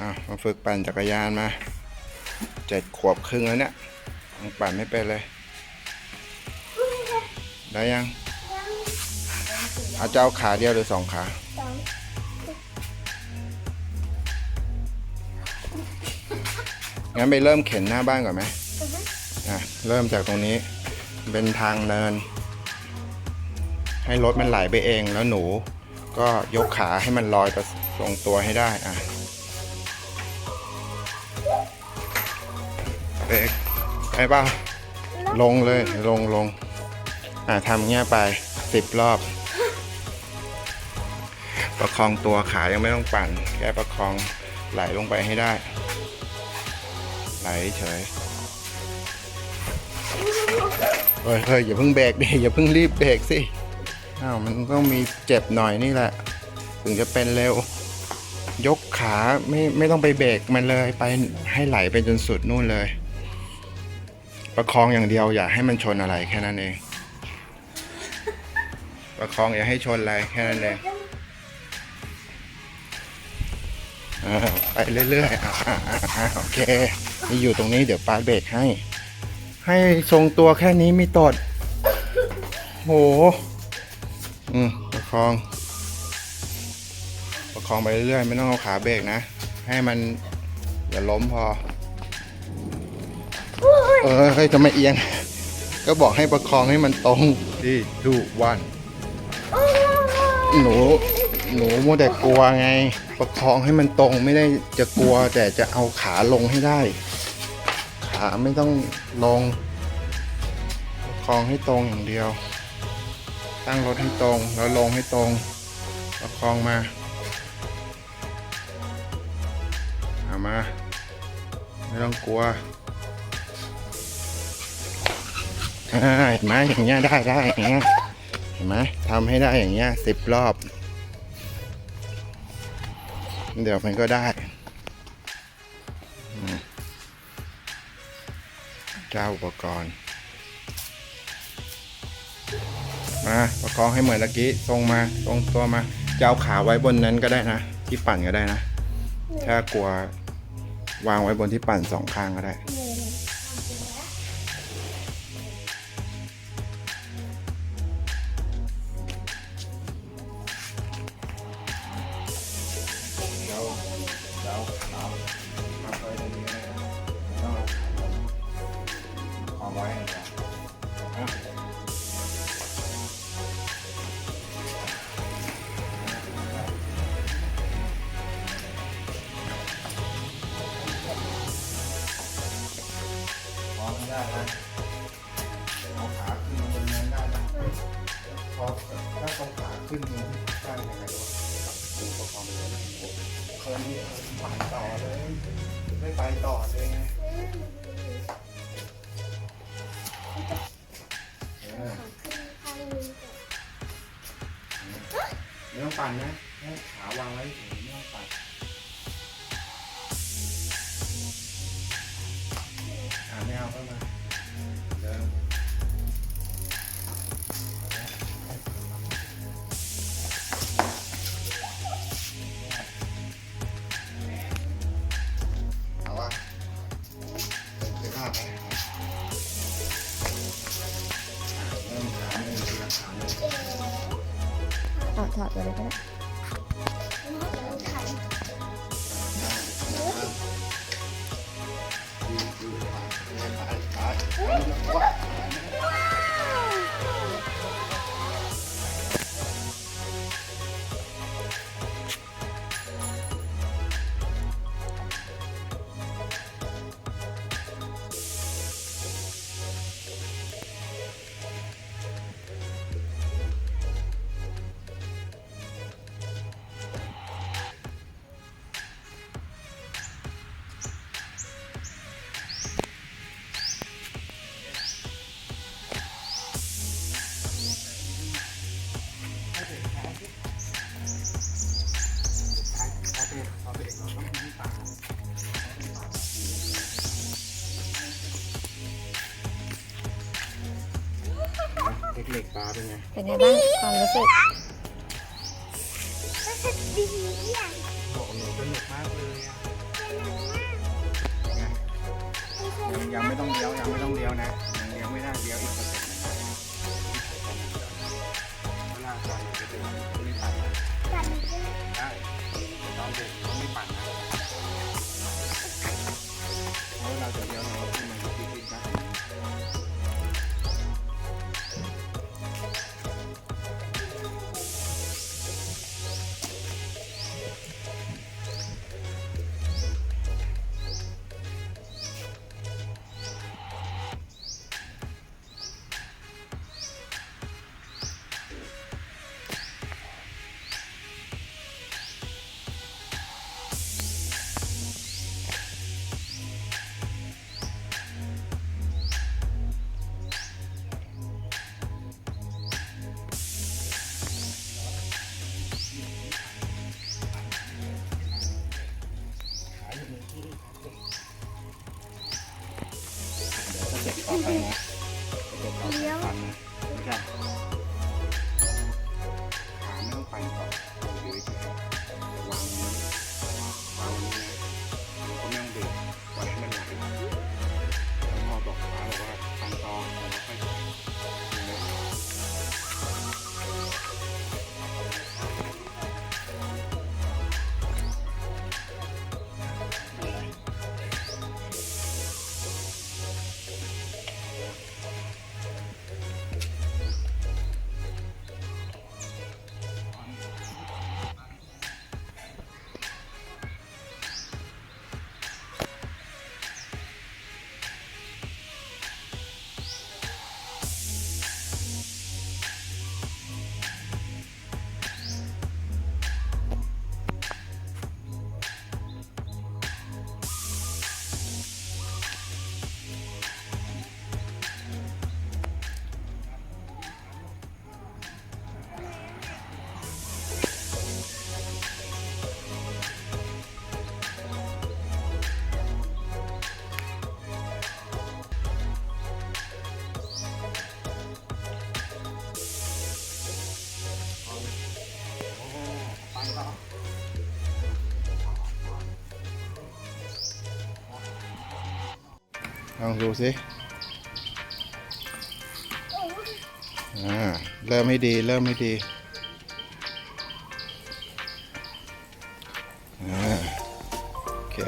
อะมาฝึกปั่นจักรยานมาเจ็ดขวบครึ่งแล้วเนี่ยยังปั่นไม่เป็นเลย ได้ยังเอาจะเอาขาเดียวหรือสองขาสองงั้นไปเริ่มเข็นหน้าบ้านก่อนไหมอือฮึอะเริ่มจากตรงนี้ เป็นทางเนิน ให้รถมันไหลไปเองแล้วหนู ก็ยกขาให้มันลอยไปทรงตัวให้ได้อะ เบรกไปเปล่าลงเลยลงลงอะทำเงี้ยไปสิบรอบ ประคองตัวขายังไม่ต้องปั่น แค่ประคองไหลลงไปให้ได้ ไหลเฉยเฮ้ยเฮ้ยอย่าเพิ่งเบรกดิอย่าเพิ่งรีบเบรกสิอ้าวมันต้องมีเจ็บหน่อยนี่แหละ ถึงจะเป็นเร็ว ยกขาไม่ไม่ต้องไปเบรกมันเลยไปให้ไหลไปจนสุดนู่นเลย ประคองอย่างเดียวอย่าให้มันชนอะไรแค่นั้นเอง ประคองอย่าให้ชนอะไรแค่นั้นเองไปเรื่อยๆโอเคนี่อยู่ตรงนี้เดี๋ยวปาเบรกให้ ให้ทรงตัวแค่นี้มีตดโหอืมประคอง ประคองไปเรื่อยๆ ไม่ต้องเอาขาเบรกนะ ให้มันอย่าล้มพอ เออเฮ้ยจะไม่เอียง ก็บอกให้ประคองให้มันตรงที่ดูวันหนูหนูมัวแต่กลัวไง ประคองให้มันตรงไม่ได้จะกลัวแต่จะเอาขาลงให้ได้ ขาไม่ต้องลง ประคองให้ตรงอย่างเดียว ตั้งรถให้ตรงแล้วลงให้ตรง ประคองมาเอามา ไม่ต้องกลัว เห็นไหมอย่างเงี้ยได้ได้อย่างเงี้ยเห็นไหมทำให้ได้อย่างเงี้ยสิบรอบ เดี๋ยวมันก็ได้เจ้าอุปกรณ์ มาประคองให้เหมือนตะกี้ตรงมาตรงตัวมาจะเอาขาไว้บนนั้นก็ได้นะ ที่ปั่นก็ได้นะ ถ้ากลัววางไว้บนที่ปั่นสองข้างก็ได้าไว้ให้ก่อนอะพอมได้นะเอาขาขึ้นมาบนนั้นได้นะพอถ้าตรงขาขึ้นมันได้ยังไงวะดูประ คองไปเลยนะเคนี่ปั่นต่อเลย ไม่ไปต่อเลยไงไม่ต้องปั่นนะแค่ขาวางไว้เฉยไม่ต้องปั่นอ่าไม่เอาก็มา เดี๋ย เป็นไงเป็นไงบ้างความรู้สึกรู้สดีอะโอ้โหนุกมากเลยอะยังยังไม่ต้องเลี้ยวยังไม่ต้องเลี้ยวนะยังเลี้ยวไม่ได้เลี้ยวอีก เกิดต่อไปปั่นนะไลองดูสิอ่าเริ่มให้ดี เริ่มให้ดีอ่าโอเค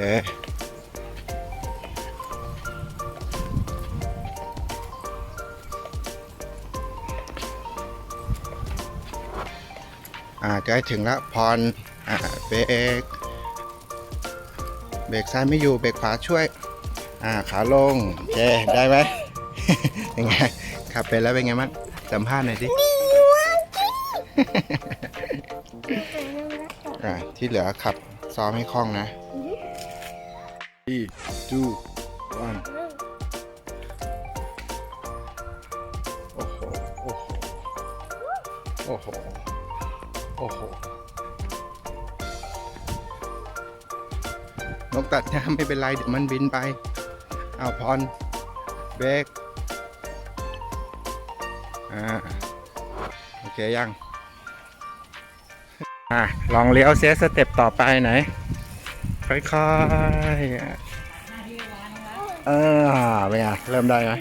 อ่าใกล้ถึงแล้วพรอ่าเบรกเบรกซ้ายไม่อยู่ เบรกขวาช่วย อ่าขาลงโอเคได้ไหม ยังไงขับไปแล้วเป็นไงมั้งสัมภาษณ์หน่อยสิ อ่าที่เหลือขับซ้อมให้คล่องนะ three two one โอ้โห โอ้โห โอ้โหโอ้โหนกตัดหน้าไม่เป็นไรเดี๋ยวมันบินไป เอาพรเบรกอ่าโอเคยังอะลองเลี้ยวเซสสเต็ปต่อไปไหนค่อยๆเออเป็นไงเริ่มได้ไหม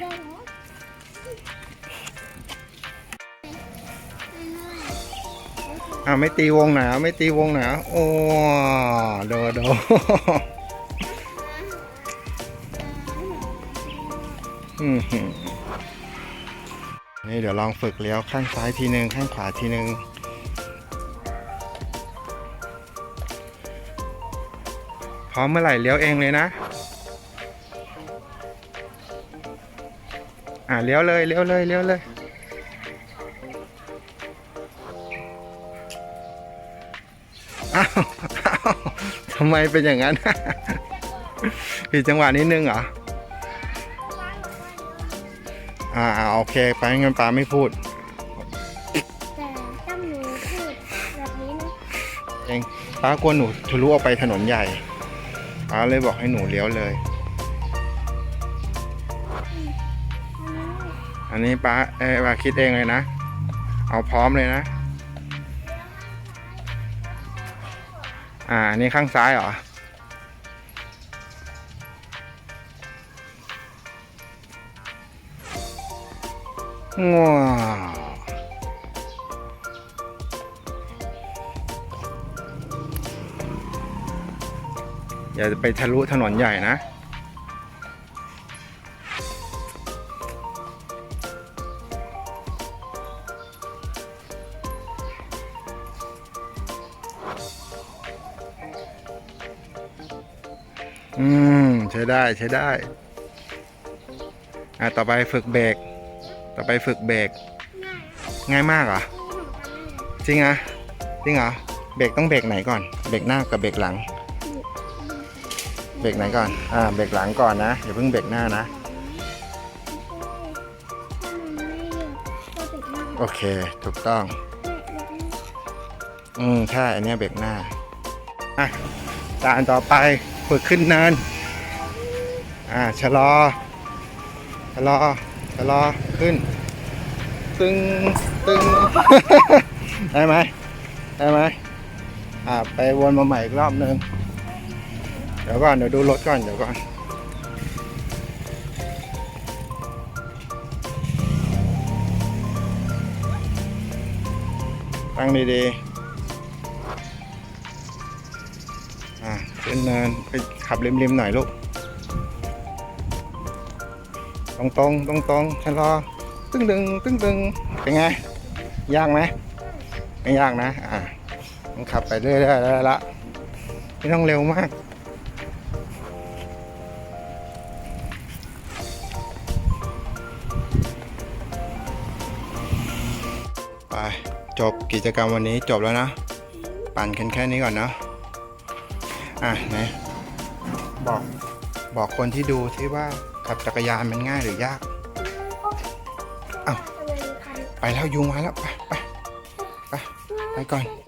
อ่าไม่ตีวงหนาไม่ตีวงหนาโอ้โดโด นี่เดี๋ยวลองฝึกเลี้ยวข้างซ้ายทีหนึ่งข้างขวาทีหนึ่งพร้อมเมื่อไหร่เลี้ยวเองเลยนะ อ่าเลี้ยวเลยเลี้ยวเลยเลี้ยวเลยอ้าวอ้าวทำไมเป็นอย่างนั้น ผิดจังหวะนิดนึงเหรอ อ่าอ่าโอเคไปงั้นปาไม่พูด แต่ถ้าหนูพูดแบบนี้นะเองป้ากลัวหนูทะลุออกไปถนนใหญ่ป้าเลยบอกให้หนูเลี้ยวเลย อันนี้ป้าเอ้ยป้าคิดเองเลยนะ เอาพร้อมเลยนะ อ่าอันนี้ข้างซ้ายเหรอ ว้าวอย่าไปทะลุถนนใหญ่นะ อืม ใช้ได้ ใช้ได้ อะ ต่อไปฝึกเบรก ต่อไปฝึกเบรกง่ายง่ายมากเหรอที่หนูทำได้เลยจริงเหรอจริงเหรอเบรกต้องเบรกไหนก่อน เบรกหน้ากับเบรกหลัง เบรกไหนก่อนอ่าเบรกหลังก่อนนะอย่าเพิ่งเบรกหน้านะถ้ามันไม่หยุดก็ติดหน้าโอเค ถูกต้อง อืมใช่อันเนี้ยเบรกหน้า อะด่านต่อไปฝึกขึ้นเนิน อ่าชะลอ ชะลอ ชะลอ ขึ้น ตึงตึงได้ไหมได้ไหมอ่าไปวนมาใหม่อีกรอบนึงเดี๋ยวก่อนเดี๋ยวดูรถก่อนเดี๋ยวก่อนตั้งดีๆอะขึ้นเนินไปขับริมๆหน่อยลูก ตรงตรงตรงตรงชะลอตึ้งดึงตึ้งดึงเป็นไง ยากไหมไม่ยากนะ อะต้องขับไปเรื่อยๆแล้วละไม่ต้องเร็วมากไปจบกิจกรรมวันนี้จบแล้วนะ ปั่นแค่นี้ก่อนเนาะอะไหนบอกบอกคนที่ดูที่ว่า ขับจักรยานมันง่ายหรือยากทำไมมีคันไปแล้วยุงมาแล้ว ไปไปไปไปก่อน